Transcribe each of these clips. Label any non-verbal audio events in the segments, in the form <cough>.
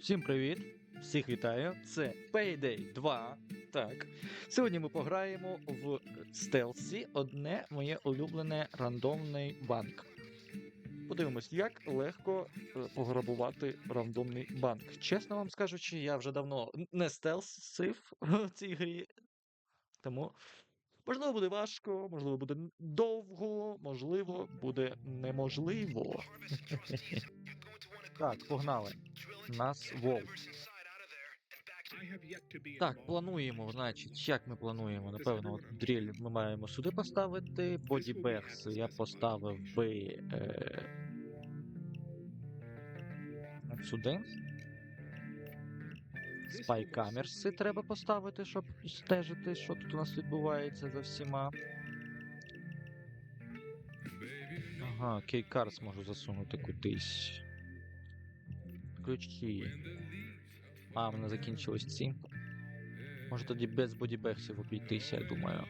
Всім привіт! Всіх вітаю! Це Payday 2. Так. Сьогодні ми пограємо в стелсі одне моє улюблене рандомний банк. Подивимось, як легко е, пограбувати рандомний банк. Чесно вам скажучи, я вже давно не стелсив <laughs> в цій грі. Тому, можливо, буде важко, можливо, буде довго, можливо, буде неможливо. <laughs> Так, погнали. Нас вол. Так, плануємо, значить, як ми плануємо? Напевно, от дріль ми маємо сюди поставити. Бодібекс я поставив би. Е... сюди. Спайкамерси треба поставити, щоб стежити, що тут у нас відбувається за всіма. Ага, кейкарс можу засунути кудись. Ключі. А, в мене закінчились ці. Може тоді без бодібексів обійтися, я думаю.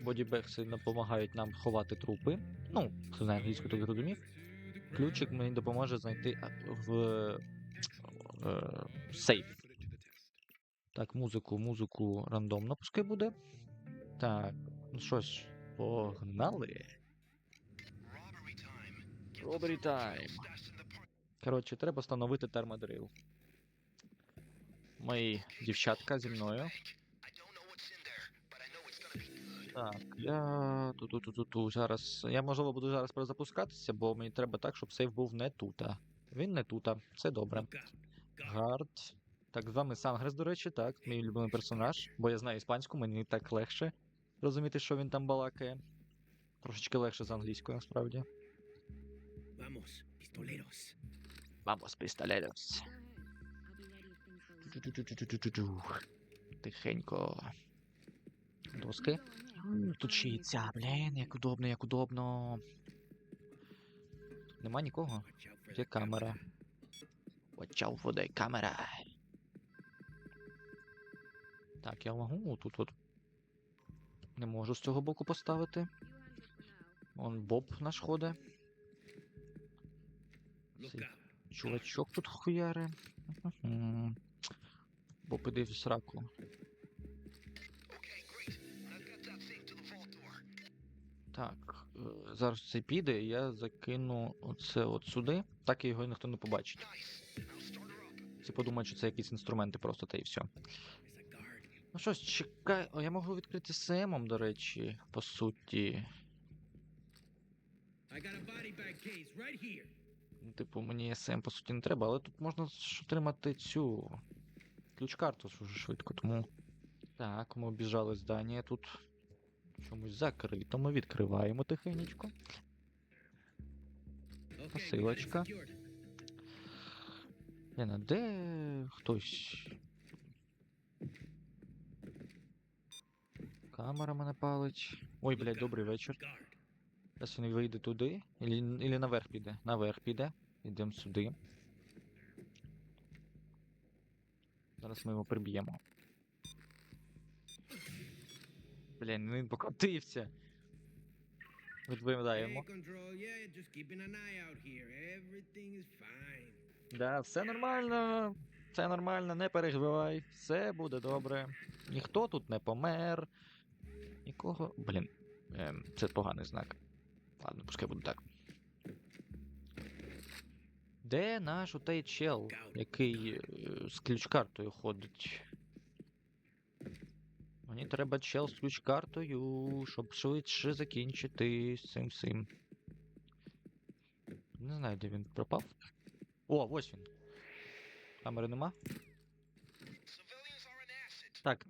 Бодібекси допомагають нам ховати трупи. Ну, хто знає англійську, то зрозумів. Ключик мені допоможе знайти а, в е, сейф. Так, музику, музику рандомно пускай буде. Так, ну що ж, погнали. Robbery time. Коротше, треба встановити термодрил. Мої дівчатка зі мною. Так, я ту ту ту ту ту зараз. Я можливо буду зараз перезапускатися, бо мені треба так, щоб сейф був не тута. Він не тута, це добре. Гард. Так, з вами Сангрес, до речі, так, мій улюблений персонаж, бо я знаю іспанську, мені так легше розуміти, що він там балакає. Трошечки легше з англійською, насправді. Vamos, pistoleros. Vamos, пістолетос. Тихенько. Доски. Тут ще і ця, блін, як удобно, як удобно. Нема нікого. Є камера. Watch out for the camera. Так, я можу тут от. Не можу з цього боку поставити. Он Боб наш ходить. Чувачок тут хуяри. Мгм. Боб в сраку. Так, е, зараз це піде, і я закину оце от сюди, так і його ніхто не побачить. Всі подумають, що це якісь інструменти просто та і все. Ну що ж, чекай. О, я можу відкрити СМом, до речі, по суті. I got a body bag case right here. Ну, Типу, мені СМ по суті не треба, але тут можна отримати цю ключ-карту дуже швидко, тому. Так, ми обіжали здання тут. Чомусь закрито. Ми відкриваємо тихенечко. We Посилочка. Лена, де хтось? Камера мене палить. Ой, блядь, добрий вечір. Зараз він вийде туди. Ілі, ілі наверх піде. Наверх піде. Йдемо сюди. Зараз ми його приб'ємо. Блін, він покотився. Відповідаємо. Да, все нормально. Все нормально, не переживай. Все буде добре. Ніхто тут не помер. Нікого. Блін. Ем, це поганий знак. Ладно, пускай буде так. Де наш отей чел, який е, з ключ-картою ходить? Мені треба чел з ключ-картою, щоб швидше закінчити з цим всім. Не знаю, де він пропав. О, ось він. Камери нема. Так.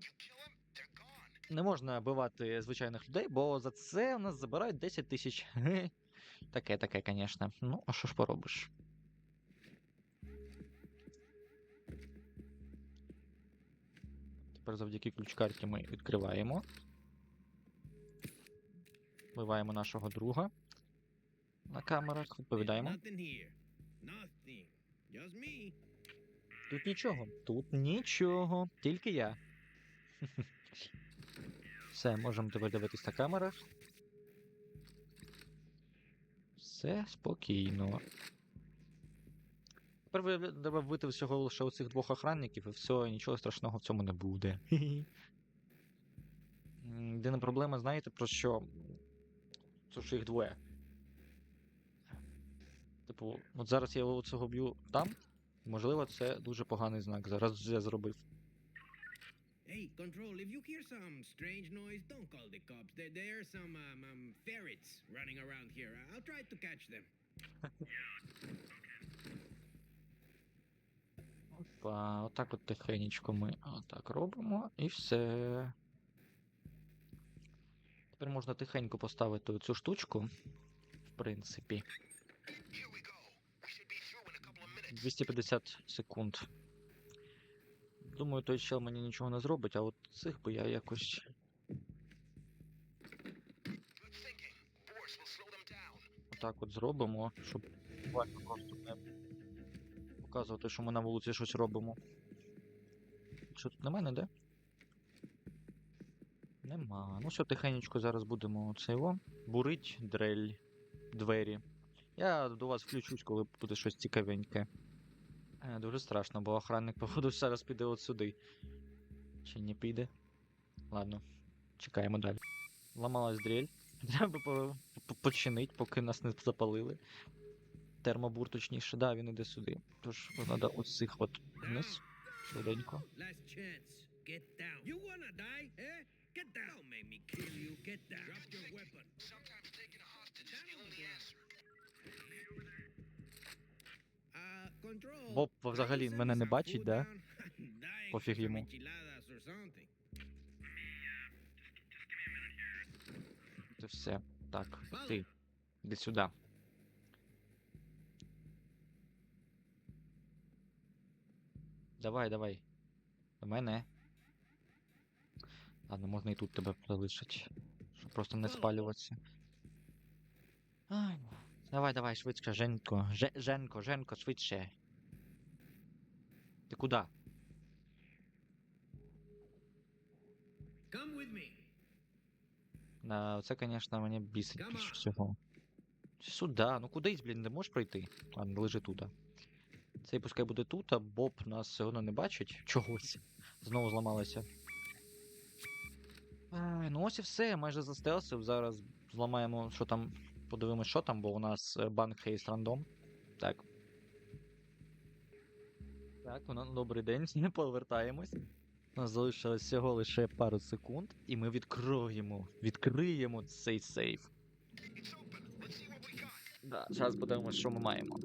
Не можна бивати звичайних людей, бо за це у нас забирають 10 тисяч. Таке, таке, звісно. Ну, а що ж поробиш? Тепер завдяки ключ-карті ми відкриваємо. Вбиваємо нашого друга. На камерах, відповідаємо. Тут нічого. Тут нічого. Тільки я. <laughs> Все, можемо тепер дивитись на камерах. Все спокійно. Тепер треба вбити всього лише оцих двох охранників, і все, нічого страшного в цьому не буде. Єдина проблема, знаєте, про що? Це що їх двоє. Типу, от зараз я цього б'ю там. Можливо, це дуже поганий знак. Зараз вже зробив. Hey, Control, if you hear some strange noise, don't call the cops. There, there are some um, um, ferrets running around here. I'll try to catch them. Опа, отак от тихенечко ми отак робимо і все. Тепер можна тихенько поставити цю штучку. В принципі. 250 секунд. Думаю, той чел мені нічого не зробить, а от цих би я якось. Отак от зробимо, щоб буквально просто не показувати, що ми на вулиці щось робимо. Що тут нема ніде? Нема. Ну все, тихенечко зараз будемо це його. Бурить дрель двері. Я до вас включусь, коли буде щось цікавеньке. Е, дуже страшно, бо охранник, <laughs> походу, зараз піде от сюди. Чи не піде? Ладно, чекаємо далі. Ламалась дрель. <laughs> Треба по- по- починить, поки нас не запалили. Термобур, точніше, да, він іде сюди. Тож треба ось цих от вниз. Швиденько. Get down. Eh? Make me kill you. Get down. Drop your weapon. Sometimes taking a hostage is the only answer. Uh, control. Боб взагалі мене не бачить, да? <laughs> Пофіг йому. Це все. Так, ти. Іди сюди. Давай, давай. До мене. Ладно, можна і тут тебе залишити. Щоб просто не спалюватися. Ай. Давай, давай, швидше, Женько. Же, Женко, Женко, швидше. Ти куди? Come with me. Да, це, звісно, мене бісить більше всього. Сюда, ну кудись, блін, не можеш пройти. Ладно, лежи тут. Цей пускай буде тут, а Боб нас все одно не бачить. <laughs> Чогось. Знову зламалося. Ай, ну ось і все, майже застелсив. Зараз зламаємо, що там. Подивимось, що там, бо у нас е, банк хейс рандом. Так. Так, у нас добрий день, не <laughs> повертаємось. У нас залишилось всього лише пару секунд, і ми відкроємо, відкриємо цей сейф. Да, зараз подивимось, що ми маємо.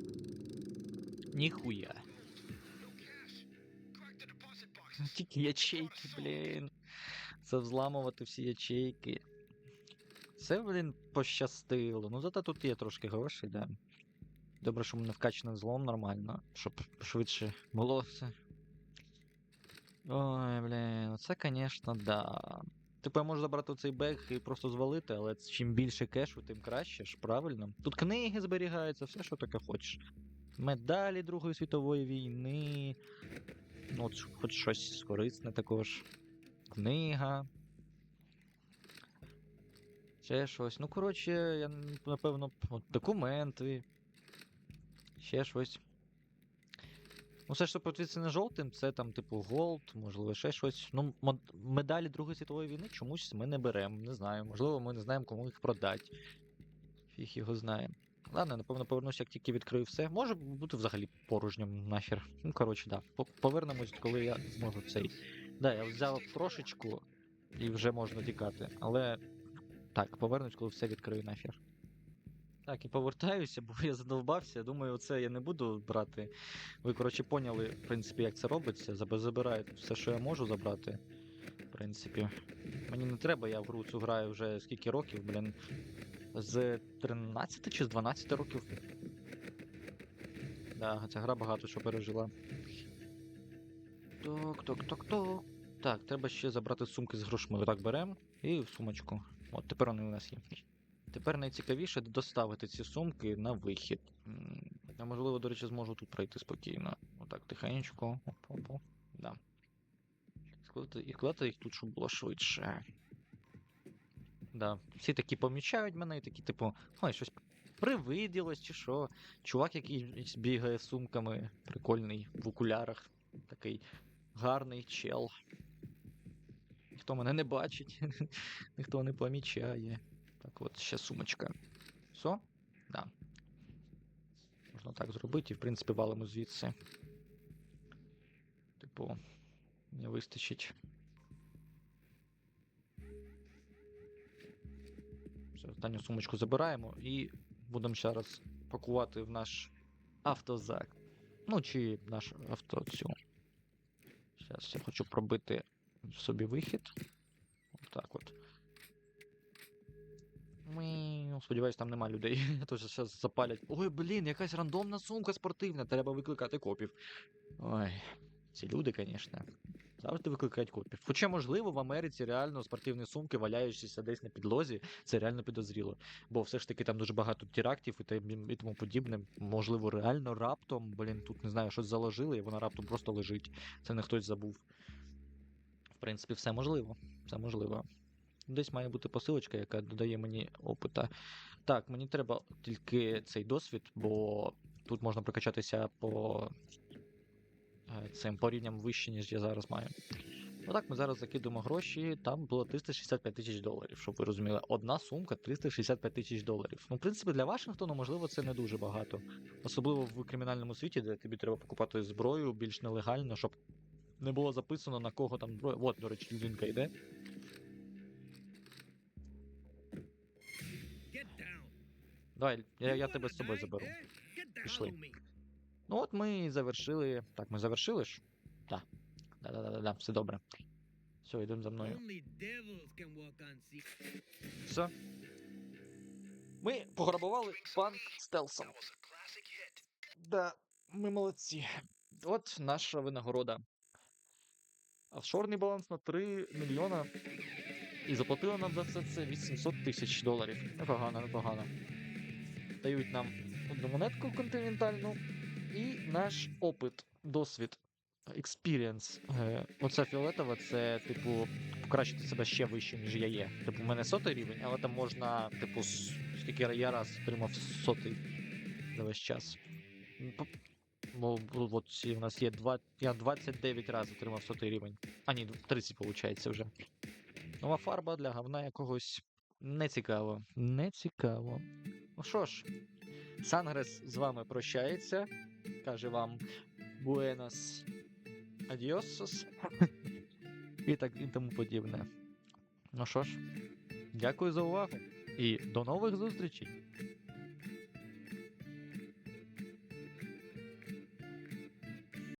Ніхуя. Тільки ячейки, блін. Це взламувати всі ячейки. Це, блін, пощастило. Ну зате тут є трошки грошей, да. Добре, що мене вкачане злом нормально, щоб швидше було все. Ой, блін, це, звісно, да. Типу, я можу забрати цей бег і просто звалити, але чим більше кешу, тим краще ж, правильно? Тут книги зберігаються, все, що таке хочеш. Медалі Другої світової війни. Ну, от хоч щось корисне також. Книга. Ще щось. Ну, коротше, я напевно, от документи. Ще щось. Ну, все, що підсвічене жовтим, це там, типу, голд, можливо, ще щось. Ну, медалі Другої світової війни чомусь ми не беремо. Не знаю. Можливо, ми не знаємо, кому їх продати. Фіг його знає. Ладно, напевно, повернусь, як тільки відкрию все. Може бути взагалі порожнім нахер. Ну, коротше, да. Повернемось, коли я зможу цей. Да, я взяв трошечку і вже можна тікати. Але. Так, повернусь, коли все відкрию нахер. Так, і повертаюся, <laughs> бо я задовбався. Думаю, оце я не буду брати. Ви, коротше, поняли, в принципі, як це робиться. Заб- Забираю все, що я можу забрати. В принципі. Мені не треба, я в гру цю граю вже скільки років, блін. З 13 чи з 12 років. Да, ця гра багато що пережила. Ток, ток, ток, ток. Так, треба ще забрати сумки з грошми. Так беремо і в сумочку. От тепер вони у нас є. Тепер найцікавіше доставити ці сумки на вихід. Я, можливо, до речі, зможу тут пройти спокійно. Отак, тихенько. Оп-оп-оп. Да. І складати їх тут, щоб було швидше. Да. Всі такі помічають мене і такі, типу, ой, щось Привиділось чи що. Чувак, який бігає з сумками, прикольний, в окулярах. Такий гарний чел. Ніхто мене не бачить, <laughs> ніхто не помічає. Так, от ще сумочка. Все? Да. Можна так зробити, і в принципі валимо звідси. Типу, не вистачить. Все, останню сумочку забираємо і будемо ще раз пакувати в наш автозак. Ну, чи наш авто цю. Зараз я хочу пробити собі вихід. Отак от. Ми... Сподіваюсь, там нема людей. А то зараз запалять. Ой, блін, якась рандомна сумка спортивна. Треба викликати копів. Ой, ці люди, звісно. Завжди викликають копів. Хоча, можливо, в Америці реально спортивні сумки, валяючися десь на підлозі, це реально підозріло. Бо все ж таки там дуже багато терактів і тому подібне. Можливо, реально раптом, блін, тут не знаю, щось заложили, і вона раптом просто лежить. Це не хтось забув. В принципі, все можливо. Все можливо. Десь має бути посилочка, яка додає мені опита. Так, мені треба тільки цей досвід, бо тут можна прокачатися по е, цим по рівням вище, ніж я зараз маю. Отак ми зараз закидуємо гроші. Там було 365 тисяч доларів, щоб ви розуміли. Одна сумка 365 тисяч доларів. Ну, в принципі, для Вашингтону, можливо, це не дуже багато. Особливо в кримінальному світі, де тобі треба покупати зброю більш нелегально, щоб не було записано на кого там зброя. От, до речі, людинка йде. Давай, я, я тебе з собою заберу. Пішли. Ну от ми і завершили. Так, ми завершили ж? Так. Да-да-да, все добре. Все, йдемо за мною. Все. Ми пограбували банк стелсом. Да, ми молодці. От наша винагорода. Офшорний баланс на 3 мільйона. І заплатили нам за все це 800 тисяч доларів. Непогано, непогано. Дають нам одну монетку континентальну і наш опит, досвід, experience. Е, Оце фіолетове, це, типу, покращити себе ще вище, ніж я є. Типу, в мене сотий рівень, але там можна, типу, скільки я раз отримав сотий за весь час. Бо от у нас є два, я 29 разів отримав сотий рівень. А ні, 30 виходить вже. Нова фарба для говна якогось не цікаво. Не цікаво. Ну що ж, Сангрес з вами прощається. Каже вам Буенос Адіосос. і так і тому подібне. Ну що ж, дякую за увагу і до нових зустрічей!